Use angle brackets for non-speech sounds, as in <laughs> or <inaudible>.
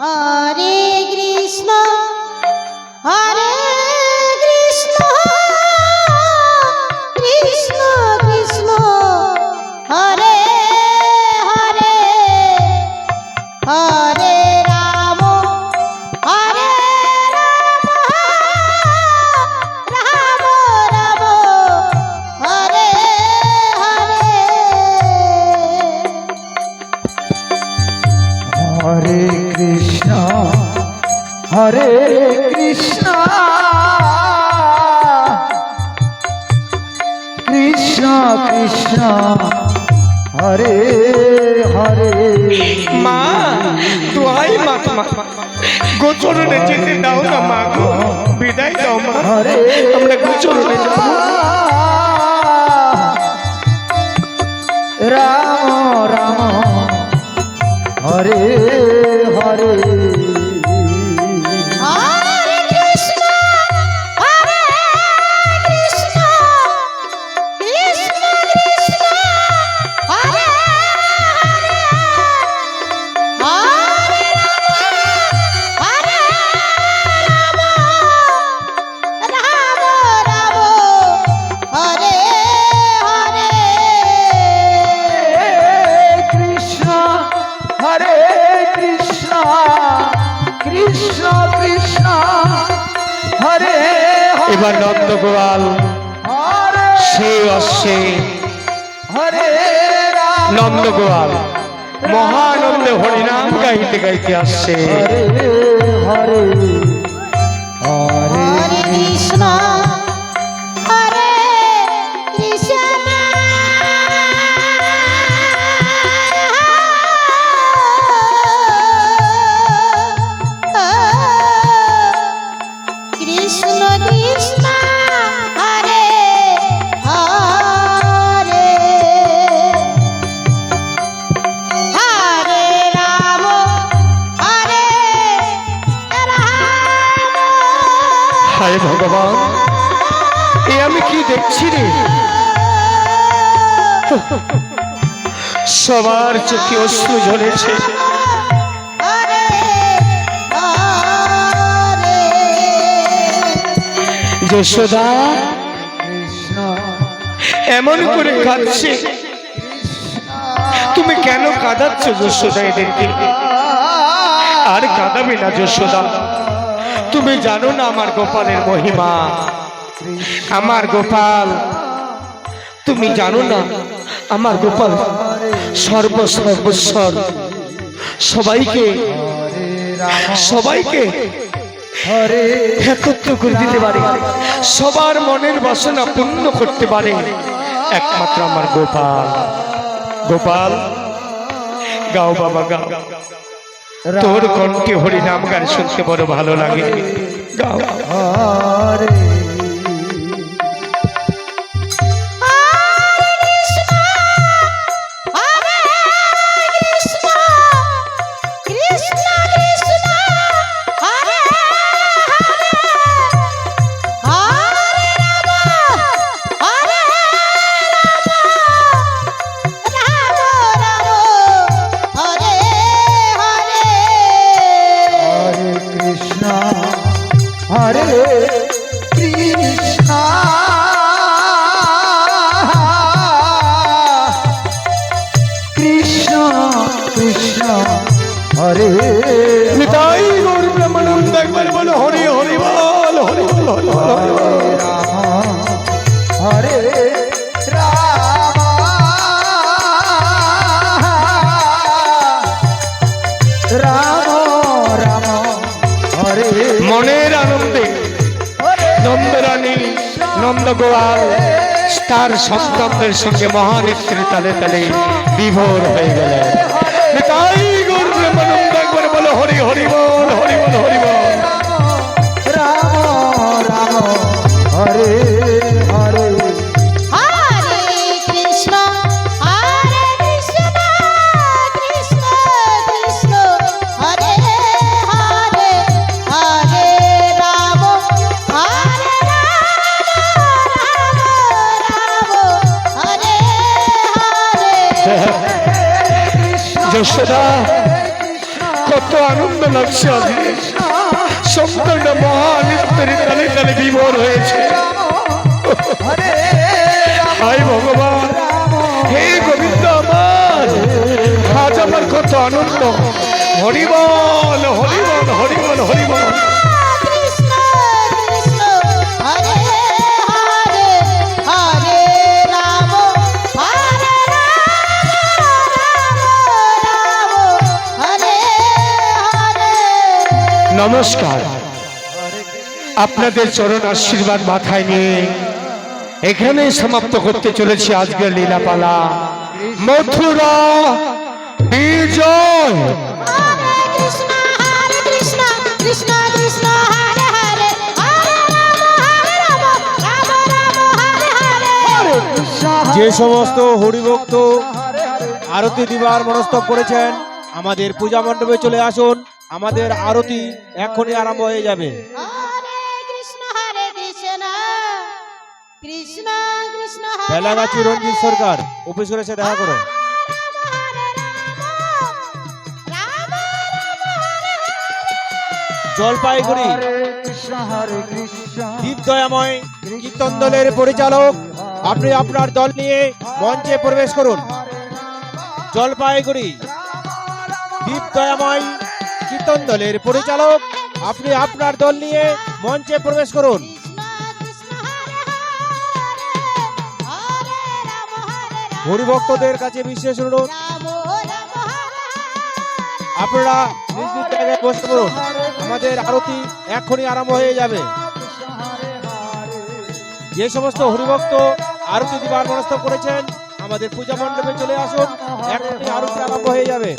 হরে <laughs> কৃষ্ণ কৃষ্ণ। হরে হরে। মা দোহাই মা গোচরণে যেতে দাও না মা গো। বিদায় দাও মা। আমরা গোচরণে যাব। এবার নন্দগোপাল হরে সে অশ্বে। হরে রাম। নন্দগোয়াল মহানন্দে হরিনাম গাইতে গাইতে আসছে। হরে হরে হরে। হরে কৃষ্ণ হায় ভগবান, এ আমি কি দেখছি রে? সবার চোখে অশ্রু ঝরেছে। যশোদা, এমন করে কাঁদছে। তুমি কেন কাঁদাচ্ছ যশোদা এদেরকে? আর কাঁদাবে না যশোদা। তুমি জানো না আমার গোপালের মহিমা? আমার গোপাল, তুমি জানো না আমার গোপাল সর্ব সর্বস্বর সবাইকে সবাইকে একত্র করে দিতে পারে। সবার মনের বাসনা পূর্ণ করতে পারে। একমাত্র আমার গোপাল। গোপাল, গাও বাবা, গাও। তোর কণ্ঠে হরি নাম গান শুনতে বড় ভালো লাগে। গাও হরে নিতাই গৌর ব্রহ্মানন্দ একবার বলো হরি হরি হরি বল হরি বল হরি বল। হরে রাম হরে নন্দরানী নন্দগোয়াল তার সন্তানদের সঙ্গে মহানেত্রী তালে তালে বিভোর হয়ে গেলেন। যশোদা কত আনন্দ লাগছে আমি সন্তানটা মহানিত্যের কালে কালে বিভোর হয়েছে। হাই ভগবান, হে গোবিন্দ আমার, আজ আমার কত আনন্দ। হরিবল হরিবল হরিবল হরিবল। নমস্কার। আপনাদের চরণ আশীর্বাদ মাথায় নিয়ে এখানে সমাপ্ত করতে চলেছি আজকের লীলাপালা। মথুরা বিজয়। কৃষ্ণ কৃষ্ণ কৃষ্ণ কৃষ্ণ হরে হরে যে সমস্ত হরিভক্ত আরতি দিবার মনস্তব করেছেন আমাদের পূজা মণ্ডপে চলে আসুন। আমাদের আরতি এখনই আরম্ভ হয়ে যাবে। বেলাগাছি রঞ্জিত সরকার অফিস করেছে দেখা করো। জলপাইগুড়ি দীপ দয়াময় কীর্তন দলের পরিচালক আপনি আপনার দল নিয়ে মঞ্চে প্রবেশ করুন। জলপাইগুড়ি দীপ দয়াময় কীর্তন দলের পরিচালক, আপনি আপনার দল নিয়ে মঞ্চে প্রবেশ করুন। হরিভক্তদের কাছে বিশেষ অনুরোধ, আপনারা নিজ নিজ জায়গায় বসে পড়ুন। আমাদের আরতি এক্ষুনি আরম্ভ হয়ে যাবে। যে সমস্ত হরিভক্ত আরতি দিবার মনস্থ করেছেন, আমাদের পূজা মণ্ডপে চলে আসুন। এক্ষুনি আরতি আরম্ভ হয়ে যাবে।